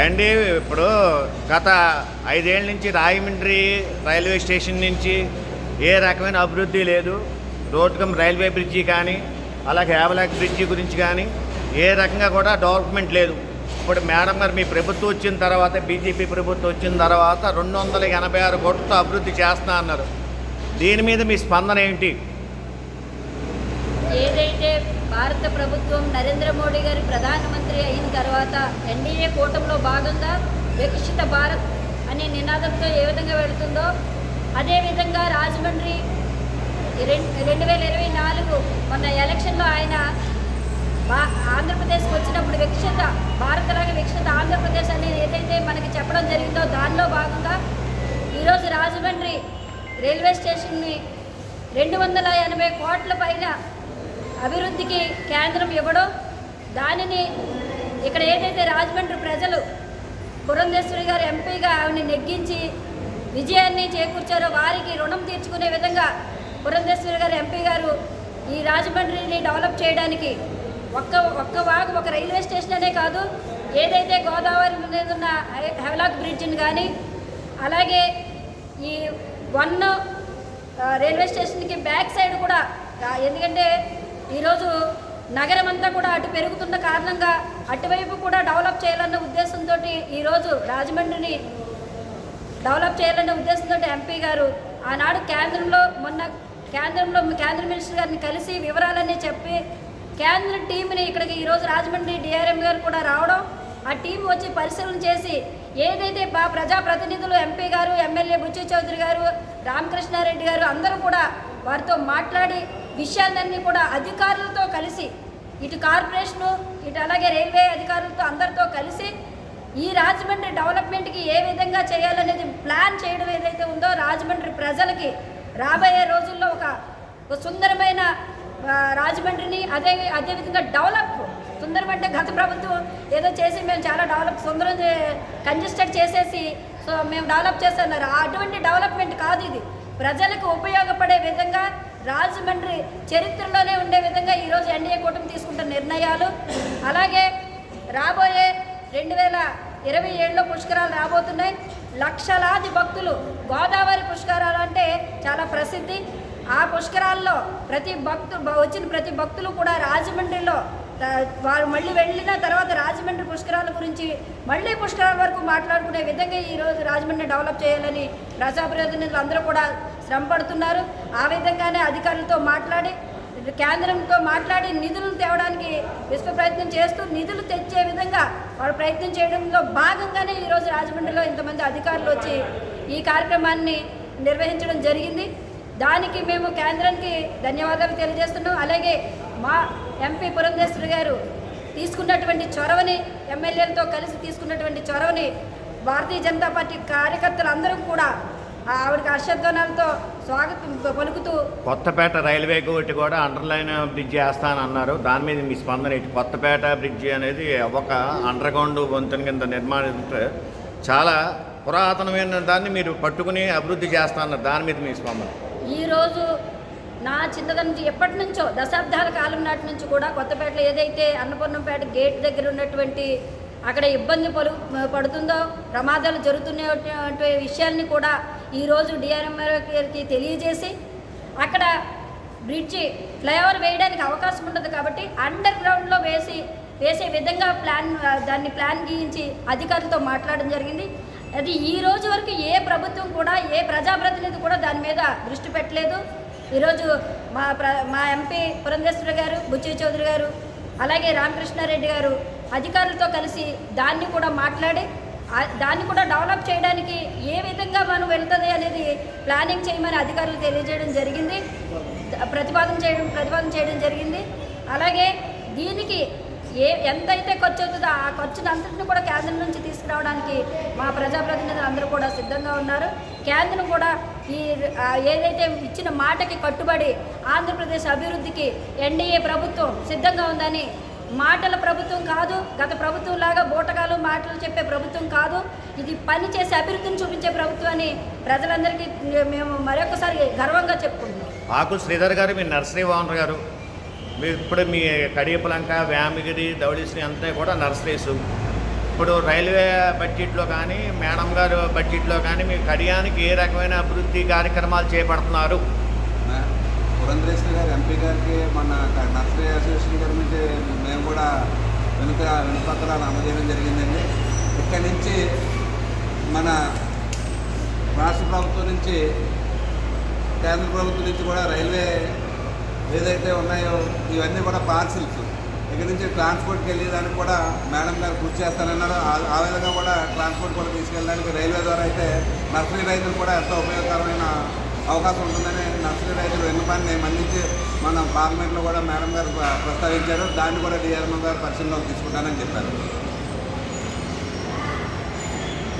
ఏండి ఇప్పుడు గత ఐదేళ్ళ నుంచి రాయమండ్రి రైల్వే స్టేషన్ నుంచి ఏ రకమైన అభివృద్ధి లేదు. రోడ్కం రైల్వే బ్రిడ్జి కానీ అలాగే హేవలాక్ బ్రిడ్జి గురించి కానీ ఏ రకంగా కూడా డెవలప్మెంట్ లేదు. ఇప్పుడు మేడం గారు మీ ప్రభుత్వం వచ్చిన తర్వాత బీజేపీ ప్రభుత్వం వచ్చిన తర్వాత రెండు వందల ఎనభై ఆరు కోట్లతో అభివృద్ధి చేస్తా అన్నారు. దీని మీద మీ స్పందన ఏంటి? ఏదైతే భారత ప్రభుత్వం నరేంద్ర మోడీ గారి ప్రధానమంత్రి అయిన తర్వాత ఎన్డీఏ కూటమిలో భాగంగా వికసిత భారత్ అనే నినాదంతో ఏ విధంగా వెళుతుందో అదేవిధంగా రాజమండ్రి రెండు రెండు వేల ఇరవై నాలుగు మొన్న ఎలక్షన్లో ఆయన బా ఆంధ్రప్రదేశ్కి వచ్చినప్పుడు వికసిత భారత్లాగా వికసిత ఆంధ్రప్రదేశ్ అనేది ఏదైతే మనకి చెప్పడం జరిగిందో దానిలో భాగంగా ఈరోజు రాజమండ్రి రైల్వే స్టేషన్ని రెండు వందల ఎనభై కోట్ల అభివృద్ధికి కేంద్రం ఇవ్వడం దానిని ఇక్కడ ఏదైతే రాజమండ్రి ప్రజలు పురంధేశ్వరి గారు ఎంపీగా ఆవిడని నెగ్గించి విజయాన్ని చేకూర్చారో వారికి రుణం తీర్చుకునే విధంగా పురంధేశ్వరి గారు ఎంపీ గారు ఈ రాజమండ్రిని డెవలప్ చేయడానికి ఒక్క ఒక్క వాగు ఒక రైల్వే స్టేషన్ అనే కాదు ఏదైతే గోదావరి మీద ఉన్న హెవలాక్ బ్రిడ్జ్ని కానీ అలాగే ఈ వన్ రైల్వే స్టేషన్కి బ్యాక్ సైడ్ కూడా ఎందుకంటే ఈరోజు నగరం అంతా కూడా అటు పెరుగుతున్న కారణంగా అటువైపు కూడా డెవలప్ చేయాలన్న ఉద్దేశంతో ఈరోజు రాజమండ్రిని డెవలప్ చేయాలనే ఉద్దేశంతో ఎంపీ గారు ఆనాడు కేంద్రంలో మొన్న కేంద్రంలో కేంద్ర మినిస్టర్ గారిని కలిసి వివరాలన్నీ చెప్పి కేంద్ర టీంని ఇక్కడికి ఈరోజు రాజమండ్రి డిఆర్ఎం గారు కూడా రావడం ఆ టీం వచ్చి పరిశీలన చేసి ఏదైతే బా ప్రజాప్రతినిధులు ఎంపీ గారు ఎమ్మెల్యే బుచ్చి చౌదరి గారు రామకృష్ణారెడ్డి గారు అందరూ కూడా వారితో మాట్లాడి విషయాలన్నీ కూడా అధికారులతో కలిసి ఇటు కార్పొరేషను ఇటు అలాగే రైల్వే అధికారులతో అందరితో కలిసి ఈ రాజమండ్రి డెవలప్మెంట్కి ఏ విధంగా చేయాలనేది ప్లాన్ చేయడం ఏదైతే ఉందో రాజమండ్రి ప్రజలకి రాబోయే రోజుల్లో ఒక సుందరమైన రాజమండ్రిని అదే అదేవిధంగా డెవలప్ సుందరం అంటే గత ప్రభుత్వం ఏదో చేసి మేము చాలా డెవలప్ సుందరం కంజెస్టెడ్ చేసేసి సో మేము డెవలప్ చేస్తున్నారు. అటువంటి డెవలప్మెంట్ కాదు ఇది. ప్రజలకు ఉపయోగపడే విధంగా రాజమండ్రి చరిత్రలోనే ఉండే విధంగా ఈరోజు ఎన్డీఏ కూటమి తీసుకుంటున్న నిర్ణయాలు. అలాగే రాబోయే రెండు వేల ఇరవై ఏడులో పుష్కరాలు రాబోతున్నాయి. లక్షలాది భక్తులు గోదావరి పుష్కరాలు అంటే చాలా ప్రసిద్ధి. ఆ పుష్కరాల్లో ప్రతి భక్తు వచ్చిన ప్రతి భక్తులు కూడా రాజమండ్రిలో వారు మళ్ళీ వెళ్ళిన తర్వాత రాజమండ్రి పుష్కరాల గురించి మళ్ళీ పుష్కరాల వరకు మాట్లాడుకునే విధంగా ఈరోజు రాజమండ్రి డెవలప్ చేయాలని ప్రజాప్రతినిధులు అందరూ కూడా శ్రమ పడుతున్నారు. ఆ విధంగానే అధికారులతో మాట్లాడి కేంద్రంతో మాట్లాడి నిధులను తేవడానికి విశ్వ ప్రయత్నం చేస్తూ నిధులు తెచ్చే విధంగా వారు ప్రయత్నం చేయడంలో భాగంగానే ఈరోజు రాజమండ్రిలో ఇంతమంది అధికారులు వచ్చి ఈ కార్యక్రమాన్ని నిర్వహించడం జరిగింది. దానికి మేము కేంద్రానికి ధన్యవాదాలు తెలియజేస్తున్నాం. అలాగే మా ఎంపీ పురంధేశ్వరి గారు తీసుకున్నటువంటి చొరవని ఎమ్మెల్యేలతో కలిసి తీసుకున్నటువంటి చొరవని భారతీయ జనతా పార్టీ కార్యకర్తలు అందరం కూడా ఆవిడకి హర్షధ్వనాలతో స్వాగతం పలుకుతూ కొత్తపేట రైల్వే ఒకటి కూడా అండర్లైన్ బ్రిడ్జ్ వేస్తానన్నారు. దాని మీద మీ స్పందన ఏంటి? కొత్తపేట బ్రిడ్జి అనేది ఒక అండర్ గ్రౌండ్ వంతెన కింద నిర్మాణిస్తే చాలా పురాతనమైన దాన్ని మీరు పట్టుకుని అభివృద్ధి చేస్తా అన్నారు దాని మీద మీ స్పందన? ఈరోజు నా చిన్నతనం నుంచి ఎప్పటి నుంచో దశాబ్దాల కాలం నాటి నుంచి కూడా కొత్తపేటలో ఏదైతే అన్నపూర్ణంపేట గేట్ దగ్గర ఉన్నటువంటి అక్కడ ఇబ్బంది పలు పడుతుందో ప్రమాదాలు జరుగుతున్నటువంటి విషయాల్ని కూడా ఈరోజు డిఆర్ఎంఆర్కి తెలియజేసి అక్కడ బ్రిడ్జి ఫ్లైఓవర్ వేయడానికి అవకాశం ఉండదు కాబట్టి అండర్ గ్రౌండ్లో వేసి వేసే విధంగా ప్లాన్ దాన్ని ప్లాన్ గీయించి అధికారులతో మాట్లాడడం జరిగింది. అది ఈ రోజు వరకు ఏ ప్రభుత్వం కూడా ఏ ప్రజాప్రతినిధి కూడా దాని మీద దృష్టి పెట్టలేదు. ఈరోజు మా ప్ర మా ఎంపీ పురంధేశ్వరి గారు బుచ్చి చౌదరి గారు అలాగే రామకృష్ణారెడ్డి గారు అధికారులతో కలిసి దాన్ని కూడా మాట్లాడి దాన్ని కూడా డెవలప్ చేయడానికి ఏ విధంగా మనం వెళ్తుంది అనేది ప్లానింగ్ చేయమని అధికారులు తెలియజేయడం జరిగింది. ప్రతిపాదన చేయడం ప్రతిపాదన చేయడం జరిగింది. అలాగే దీనికి ఏ ఎంతైతే ఖర్చు అవుతుందో ఆ ఖర్చును అంతటిని కూడా కేంద్రం నుంచి తీసుకురావడానికి మా ప్రజాప్రతినిధులు అందరూ కూడా సిద్ధంగా ఉన్నారు. కేంద్రం కూడా ఈ ఏదైతే ఇచ్చిన మాటకి కట్టుబడి ఆంధ్రప్రదేశ్ అభివృద్ధికి ఎన్డీఏ ప్రభుత్వం సిద్ధంగా ఉందని మాటల ప్రభుత్వం కాదు గత ప్రభుత్వం లాగా బూటకాలు మాటలు చెప్పే ప్రభుత్వం కాదు ఇది పని చేసే అభివృద్ధిని చూపించే ప్రభుత్వం అని ప్రజలందరికీ మేము మరొకసారి గర్వంగా చెప్పుకుంటున్నాం. ఆకు శ్రీధర్ గారు మీ నర్సరీ ఓనర్ గారు మీరు ఇప్పుడు మీ కడియపలంక వ్యామగిరి ధవళీశ్రీ అంతా కూడా నర్సరీస్. ఇప్పుడు రైల్వే బడ్జెట్లో కానీ మేడం గారు బడ్జెట్లో కానీ మీ కడియానికి ఏ రకమైన అభివృద్ధి కార్యక్రమాలు చేపడుతున్నారు? పురంధరేశ్వరి గారు ఎంపీ గారికి మన నర్సరీ అసోసియేషన్ గారి నుంచి మేము కూడా వెనుక వెనుపత్రాలు అందజేయడం జరిగిందండి. ఇక్కడి నుంచి మన రాష్ట్ర ప్రభుత్వం నుంచి కేంద్ర ప్రభుత్వం నుంచి కూడా రైల్వే ఏదైతే ఉన్నాయో ఇవన్నీ కూడా పార్సిల్స్. ఇక్కడ నుంచి ట్రాన్స్పోర్ట్కి వెళ్ళేదానికి కూడా మేడం గారు కృషి చేస్తానన్నారు. ఆ- విధంగా కూడా ట్రాన్స్పోర్ట్ కూడా తీసుకెళ్ళడానికి రైల్వే ద్వారా అయితే నర్సరీ రైతులు కూడా ఎంతో ఉపయోగకరమైన అవకాశం ఉంటుందని నర్సరీ రైతులు విన్నపాన్ని మన్నించి మన పార్లమెంట్లో కూడా మేడం గారు ప్రస్తావించారు. దాన్ని కూడా డిఆర్ఎం గారు పరిశీలనలోకి తీసుకుంటానని చెప్పారు.